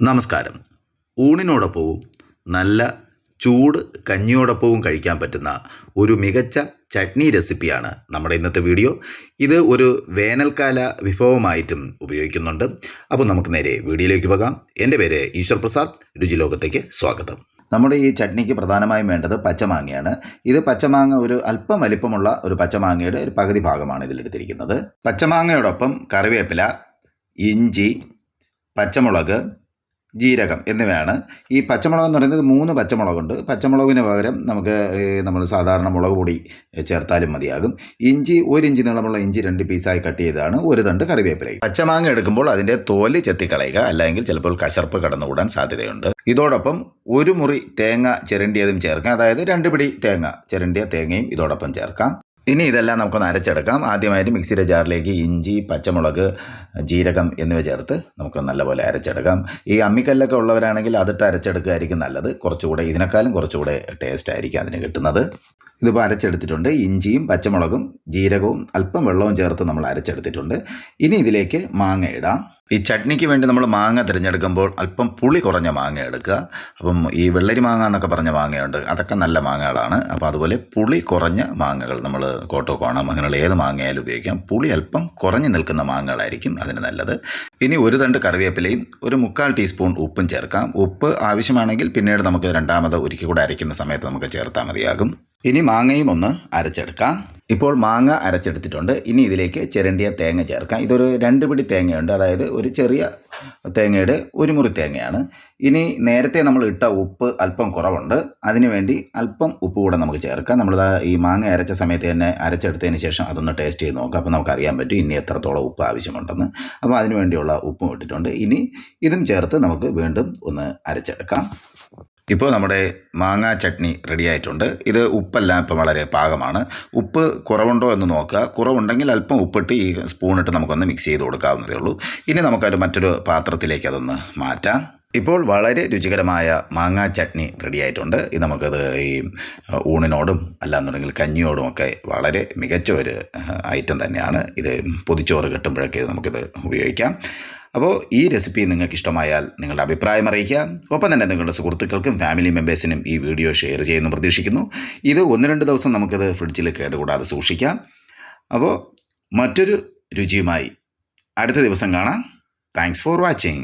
നമസ്കാരം. ഊണിനോടൊപ്പവും നല്ല ചൂട് കഞ്ഞിയോടൊപ്പവും കഴിക്കാൻ പറ്റുന്ന ഒരു മികച്ച ചട്നി റെസിപ്പിയാണ് നമ്മുടെ ഇന്നത്തെ വീഡിയോ. ഇത് ഒരു വേനൽക്കാല വിഭവമായിട്ടും ഉപയോഗിക്കുന്നുണ്ട്. അപ്പോൾ നമുക്ക് നേരെ വീഡിയോയിലേക്ക് പോകാം. എന്റെ പേര് ഈശ്വർ പ്രസാദ്. രുചിലോകത്തേക്ക് സ്വാഗതം. നമ്മുടെ ഈ ചട്നിക്ക് പ്രധാനമായും വേണ്ടത് പച്ചമാങ്ങയാണ്. ഇത് പച്ചമാങ്ങ ഒരു അല്പം വലിപ്പമുള്ള ഒരു പച്ചമാങ്ങയുടെ ഒരു പകുതി ഭാഗമാണ് ഇതിലെടുത്തിരിക്കുന്നത്. പച്ചമാങ്ങയോടൊപ്പം കറിവേപ്പില ഇഞ്ചി പച്ചമുളക് ജീരകം എന്നിവയാണ്. ഈ പച്ചമുളക് എന്ന് പറയുന്നത് മൂന്ന് പച്ചമുളകുണ്ട്. പച്ചമുളകിന് പകരം നമുക്ക് നമ്മൾ സാധാരണ മുളക് പൊടി ചേർത്താലും മതിയാകും. ഇഞ്ചി ഒരു ഇഞ്ചി നീളമുള്ള ഇഞ്ചി രണ്ട് പീസായി കട്ട് ചെയ്തതാണ്. ഒരു തണ്ട് കറിവേപ്പിലയും പച്ചമാങ്ങ എടുക്കുമ്പോൾ അതിന്റെ തോൽ ചെത്തിക്കളയുക. അല്ലെങ്കിൽ ചിലപ്പോൾ കശർപ്പ് കടന്നുകൂടാൻ സാധ്യതയുണ്ട്. ഇതോടൊപ്പം ഒരു മുറി തേങ്ങ ചിരണ്ടിയതും ചേർക്കാം. അതായത് രണ്ട് പിടി തേങ്ങ ചിരണ്ടിയ തേങ്ങയും ഇതോടൊപ്പം ചേർക്കാം. ഇനി ഇതെല്ലാം നമുക്കൊന്ന് അരച്ചെടുക്കാം. ആദ്യമായിട്ട് മിക്സിയുടെ ജാറിലേക്ക് ഇഞ്ചി പച്ചമുളക് ജീരകം എന്നിവ ചേർത്ത് നമുക്ക് നല്ലപോലെ അരച്ചെടുക്കാം. ഈ അമ്മിക്കല്ലൊക്കെ ഉള്ളവരാണെങ്കിൽ അതിട്ട് അരച്ചെടുക്കുകയായിരിക്കും നല്ലത്. കുറച്ചുകൂടെ ഇതിനേക്കാളും കുറച്ചുകൂടെ ടേസ്റ്റ് ആയിരിക്കും അതിന് കിട്ടുന്നത്. ഇതിപ്പോൾ അരച്ചെടുത്തിട്ടുണ്ട്. ഇഞ്ചിയും പച്ചമുളകും ജീരകവും അല്പം വെള്ളവും ചേർത്ത് നമ്മൾ അരച്ചെടുത്തിട്ടുണ്ട്. ഇനി ഇതിലേക്ക് മാങ്ങ ഇടാം. ഈ ചട്നിക്ക് വേണ്ടി നമ്മൾ മാങ്ങ തിരഞ്ഞെടുക്കുമ്പോൾ അല്പം പുളി കുറഞ്ഞ മാങ്ങ എടുക്കുക. അപ്പം ഈ വെള്ളരി മാങ്ങ എന്നൊക്കെ പറഞ്ഞ മാങ്ങയുണ്ട്. അതൊക്കെ നല്ല മാങ്ങകളാണ്. അപ്പോൾ അതുപോലെ പുളി കുറഞ്ഞ മാങ്ങകൾ നമ്മൾ കോട്ടോ കോണം അങ്ങനെയുള്ള ഏത് മാങ്ങയായാലും ഉപയോഗിക്കാം. പുളി അല്പം കുറഞ്ഞു നിൽക്കുന്ന മാങ്ങകളായിരിക്കും അതിന് നല്ലത്. ഇനി ഒരു തണ്ട് കറിവേപ്പിലയും ഒരു മുക്കാൽ ടീസ്പൂൺ ഉപ്പും ചേർക്കാം. ഉപ്പ് ആവശ്യമാണെങ്കിൽ പിന്നീട് നമുക്ക് രണ്ടാമത് ഒരിക്കൽ കൂടെ അരയ്ക്കുന്ന സമയത്ത് നമുക്ക് ചേർത്താൽ മതിയാകും. ഇനി മാങ്ങയും ഒന്ന് അരച്ചെടുക്കാം. ഇപ്പോൾ മാങ്ങ അരച്ചെടുത്തിട്ടുണ്ട്. ഇനി ഇതിലേക്ക് ചിരണ്ടിയ തേങ്ങ ചേർക്കാം. ഇതൊരു രണ്ട് പിടി തേങ്ങയുണ്ട്. അതായത് ഒരു ചെറിയ തേങ്ങയുടെ ഒരു മുറി തേങ്ങയാണ്. ഇനി നേരത്തെ നമ്മൾ ഇട്ട ഉപ്പ് അല്പം കുറവുണ്ട്. അതിനുവേണ്ടി അല്പം ഉപ്പ് കൂടെ നമുക്ക് ചേർക്കാം. നമ്മൾ ഈ മാങ്ങ അരച്ച സമയത്ത് തന്നെ അരച്ചെടുത്തതിന് ശേഷം അതൊന്ന് ടേസ്റ്റ് ചെയ്ത് നോക്കാം. അപ്പോൾ നമുക്കറിയാൻ പറ്റും ഇനി എത്രത്തോളം ഉപ്പ് ആവശ്യമുണ്ടെന്ന്. അപ്പോൾ അതിനുവേണ്ടിയുള്ള ഉപ്പും ഇട്ടിട്ടുണ്ട്. ഇനി ഇതും ചേർത്ത് നമുക്ക് വീണ്ടും ഒന്ന് അരച്ചെടുക്കാം. ഇപ്പോൾ നമ്മുടെ മാങ്ങാ ചട്നി റെഡി ആയിട്ടുണ്ട്. ഇത് ഉപ്പെല്ലാം ഇപ്പം വളരെ പാകമാണ്. ഉപ്പ് കുറവുണ്ടോ എന്ന് നോക്കുക. കുറവുണ്ടെങ്കിൽ അല്പം ഉപ്പിട്ട് ഈ സ്പൂണിട്ട് നമുക്കൊന്ന് മിക്സ് ചെയ്ത് കൊടുക്കാവുന്നതേ ഉള്ളൂ. ഇനി നമുക്കത് മറ്റൊരു പാത്രത്തിലേക്ക് അതൊന്ന് മാറ്റാം. ഇപ്പോൾ വളരെ രുചികരമായ മാങ്ങാ ചട്നി റെഡി ആയിട്ടുണ്ട്. ഇത് നമുക്കത് ഈ ഊണിനോടും അല്ലാന്നുണ്ടെങ്കിൽ കഞ്ഞിയോടും ഒക്കെ വളരെ മികച്ച ഒരു ഐറ്റം തന്നെയാണ്. ഇത് പൊതിച്ചോറ് കിട്ടുമ്പോഴൊക്കെ നമുക്കിത് ഉപയോഗിക്കാം. അപ്പോൾ ഈ റെസിപ്പി നിങ്ങൾക്ക് ഇഷ്ടമായാൽ നിങ്ങളുടെ അഭിപ്രായം അറിയിക്കുക. ഒപ്പം തന്നെ നിങ്ങളുടെ സുഹൃത്തുക്കൾക്കും ഫാമിലി മെമ്പേഴ്സിനും ഈ വീഡിയോ ഷെയർ ചെയ്യുന്നു പ്രതീക്ഷിക്കുന്നു. ഇത് ഒന്ന് രണ്ട് ദിവസം നമുക്കത് ഫ്രിഡ്ജിൽ കേടുകൂടാതെ സൂക്ഷിക്കാം. അപ്പോൾ മറ്റൊരു രുചിയുമായി അടുത്ത ദിവസം കാണാം. Thanks for watching